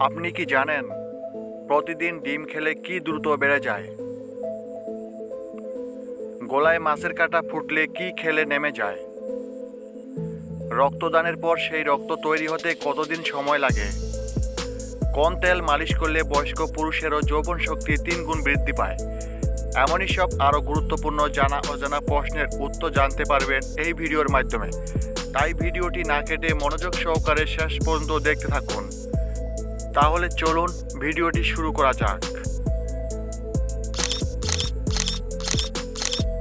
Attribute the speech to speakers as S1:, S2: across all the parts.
S1: আপনি কি জানেন প্রতিদিন ডিম খেলে কি দ্রুত বেড়ে যায়? গলায় মাছের কাঁটা ফুটলে কি খেলে নেমে যায়? রক্তদানের পর সেই রক্ত তৈরি হতে কতদিন সময় লাগে? কোন তেল মালিশ করলে বয়স্ক পুরুষেরও যৌবন শক্তি তিন গুণ বৃদ্ধি পায়? এমনই সব আরও গুরুত্বপূর্ণ জানা অজানা প্রশ্নের উত্তর জানতে পারবেন এই ভিডিওর মাধ্যমে। তাই ভিডিওটি না কেটে মনোযোগ সহকারে শেষ পর্যন্ত দেখতে থাকুন। তাহলে চলুন ভিডিওটি শুরু করা যাক।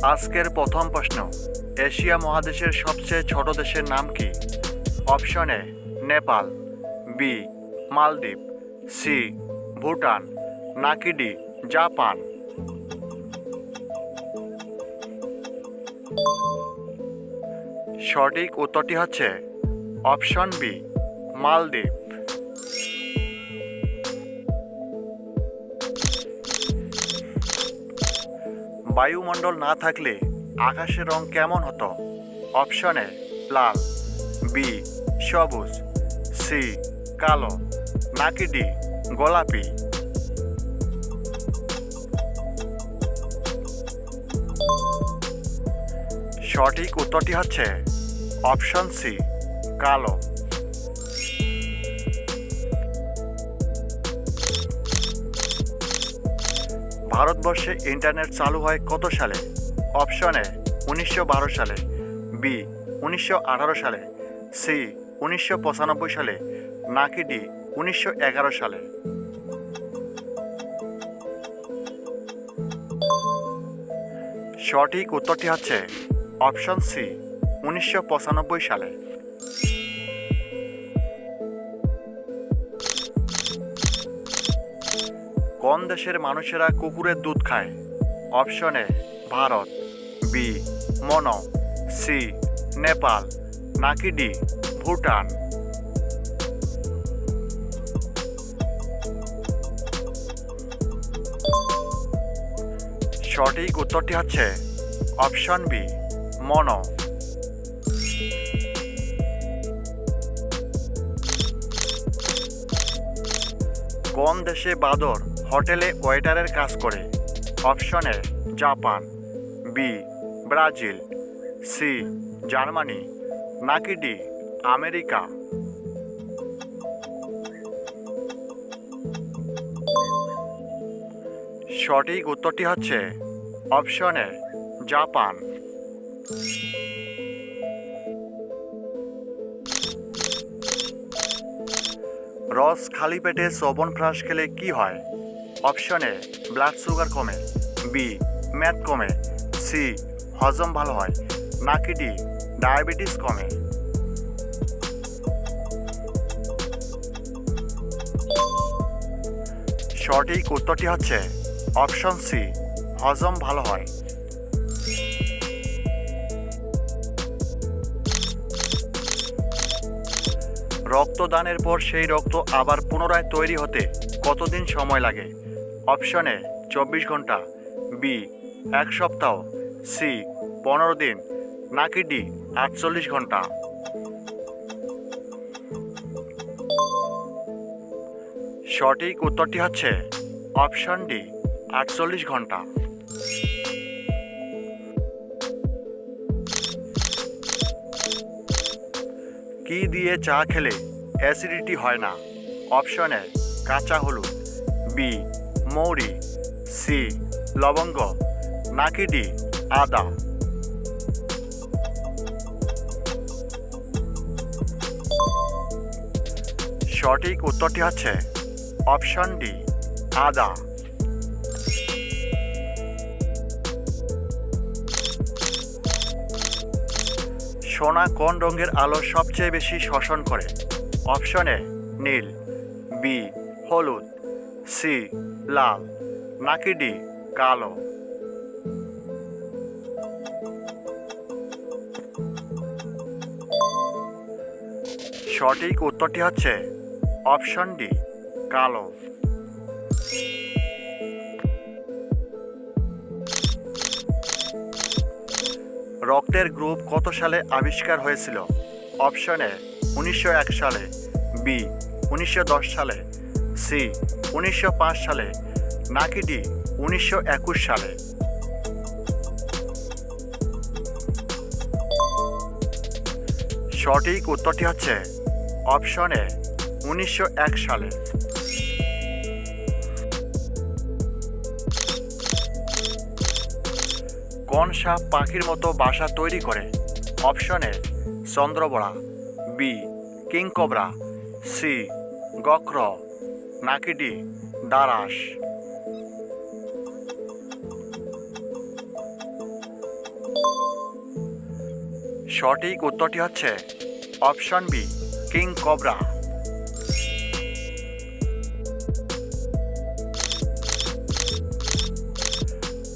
S1: আজকের প্রথম প্রশ্ন, এশিয়া মহাদেশের সবচেয়ে ছোট দেশের নাম কি? অপশন এ, নেপাল, বি, মালদ্বীপ, সি, ভুটান, নাকি ডি, জাপান। সঠিক উত্তরটি হচ্ছে অপশন বি, মালদ্বীপ। বায়ুমণ্ডল না থাকলে আকাশের রং কেমন হতো? অপশন এ, লাল, বি, সবুজ, সি, কালো, নাকি ডি, গোলাপি? সঠিক উত্তরটি হচ্ছে অপশন সি, কালো। ভারতবর্ষে ইন্টারনেট চালু হয় কত সালে? অপশন এ উনিশশো বারো সালে। বি উনিশশো আঠারো সালে। সি উনিশশো পঁচানব্বই সালে। নাকি ডি উনিশশো এগারো সালে। সঠিক উত্তরটি হচ্ছে অপশন সি উনিশশো পঁচানব্বই সালে। কোন দেশের মানুষেরা কুকুরের দুধ খায়? অপশন এ, ভারত বি মনো সি নেপাল, নাকি ডি ভুটান? সঠিক উত্তরটি হচ্ছে অপশন বি মনো। কোন দেশে বাদর হোটেলে ওয়েটারের কাজ করে। Option A, Japan. B, Brazil. C, Germany. নাকি ডি, আমেরিকা। সঠিক উত্তরটি হচ্ছে অপশন এ, জাপান। রস খালি পেটে চবন ফ্রাস খেলে কি হয়? অপশন এ ব্লাড সুগার কমে। বি ম্যাথ কমে। সি হজম ভালো হয়। নাকি ডি ডায়াবেটিস কমে। সঠিক উত্তরটি হচ্ছে অপশন সি হজম ভালো হয়। রক্তদানের পর সেই রক্ত আবার পুনরায় তৈরি হতে কতদিন সময় লাগে? অপশন চব্বিশ ঘণ্টা। বি, এক সপ্তাহ। সি, পনেরো দিন। নাকি ডি, আটচল্লিশ ঘণ্টা। সঠিক উত্তরটি হচ্ছে অপশন ডি, আটচল্লিশ ঘণ্টা। কি দিয়ে চা খেলে অ্যাসিডিটি হয় না? অপশন এ কাঁচা হলুদ। বি মৌরি। সি লবঙ্গ। নাকি ডি আদা। সঠিক উত্তরটি হচ্ছে অপশন ডি আদা। সোনা কোন রঙের আলো সবচেয়ে বেশি শোষণ করে? অপশন এ, নীল বি হলুদ সি লাল, নাকি ডি কালো? সঠিক উত্তরটি হচ্ছে অপশন ডি, কালো। রক্তের গ্রুপ কত সালে আবিষ্কার হয়েছিল? অপশন এ, উনিশশো এক সালে, বি, উনিশশো দশ সালে, সি, উনিশশো পাঁচ সালে, নাকি ডি, উনিশশো একুশ সালে? সঠিক উত্তরটি হচ্ছে অপশন এ, উনিশশো এক সালে। কোন সাপ পাখির মতো বাসা তৈরি করে। অপশন এ, চন্দ্রবড়া। বি কিংকবরা সি, গক্র। নাকি ডি দারাস সঠিক উত্তরটি হচ্ছে অপশন বি কিং কবরা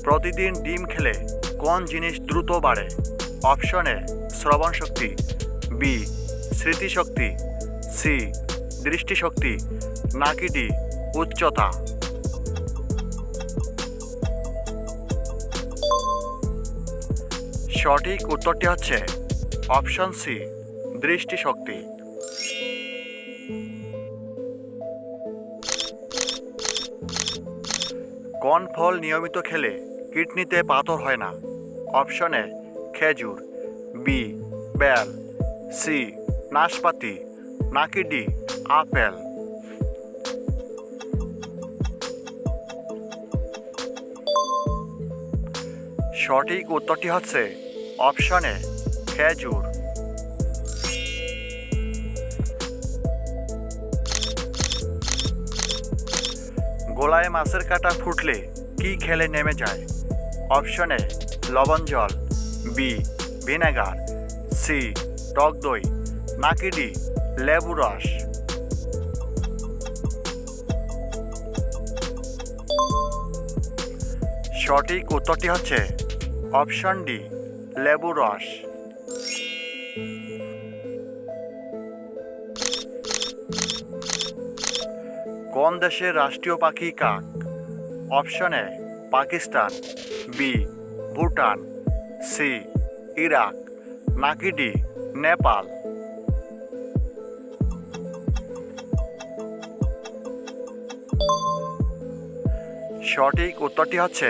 S1: প্রতিদিন ডিম খেলে কোন জিনিস দ্রুত বাড়ে? অপশন এ, শ্রবণ শক্তি, বি স্মৃতিশক্তি সি দৃষ্টিশক্তি নাকি ডি, উচ্চতা। সঠিক উত্তরটি হচ্ছে অপশন সি দৃষ্টিশক্তি কোন ফল নিয়মিত খেলে কিডনিতে পাথর হয় না? অপশন এ খেজুর বি বেল সি নাশপাতি, নাকি ডি আপেল। সঠিক উত্তরটি হচ্ছে অপশন এ খেজুর। গোলায় মাছের কাটা ফুটলে কি খেলে নেমে যায়? অপশন এ লবণ জল বি ভিনেগার সি টক দই, নাকি ডি লেবু রস। সঠিক উত্তরটি হচ্ছে অপশন ডি, লেবু রস। কোন দেশের রাষ্ট্রীয় পাখি কাক? Option A, Pakistan B Bhutan C Iraq নাকি ডি নেপাল। সঠিক উত্তরটি হচ্ছে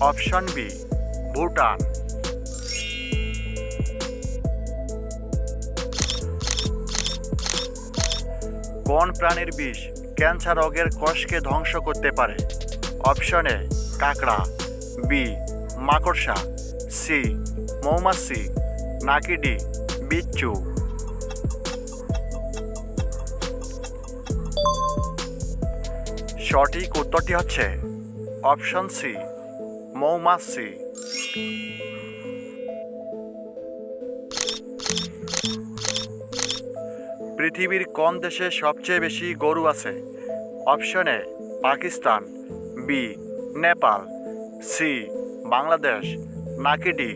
S1: অপশন বি, ভুটান। কোন প্রাণীর বিষ ক্যান্সার রোগের কোষকে ধ্বংস করতে পারে? অপশন এ, কাঁকড়া, বি মাকড়সা, সি, মৌমাছি, নাকি ডি, বিচ্ছু। সঠিক উত্তরটি হচ্ছে অপশন সি, মৌমাছি। পৃথিবীর কোন দেশে সবচেয়ে বেশি গরু আছে? Option A, Pakistan, B, Nepal, C Bangladesh, নাকি ডি,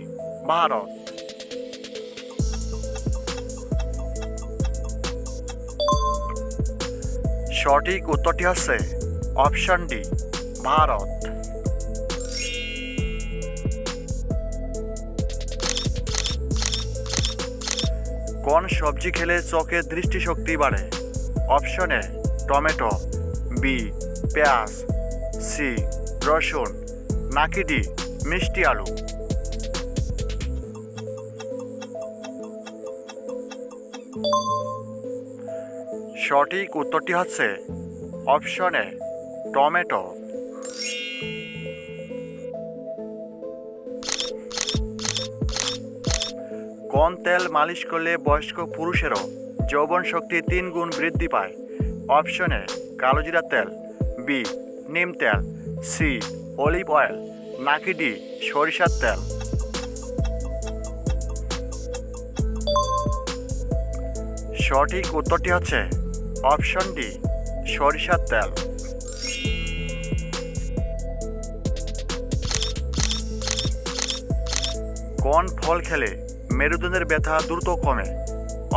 S1: ভারত? সঠিক উত্তরটি হচ্ছে অপশন ডি, ভারত। কোন সবজি খেলে চোখের দৃষ্টিশক্তি বাড়ে? অপশন এ, টমেটো, বি, পেঁয়াজ, সি, রসুন, নাকি ডি মিষ্টি আলু। সঠিক উত্তরটি হচ্ছে অপশন টমেটো। কোন তেল মালিশ করলে বয়স্ক পুরুষেরও যৌবন শক্তি তিন গুণ বৃদ্ধি পায়। অপশনে কালোজিরা তেল, বি, নিম তেল, সি, অলিভ অয়েল। নাকি ডি সরিষার তেল। সঠিক উত্তরটি হচ্ছে অপশন ডি, সরিষার তেল। কোন ফল খেলে মেরুদণ্ডের ব্যথা দ্রুত কমে?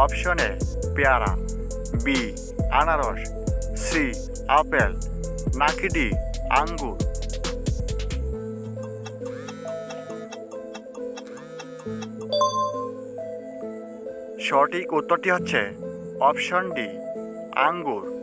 S1: অপশন এ, পেয়ারা, বি, আনারস, সি, আপেল, নাকি ডি, আঙ্গুর? সঠিক উত্তরটি হচ্ছে অপশন ডি আঙ্গুর।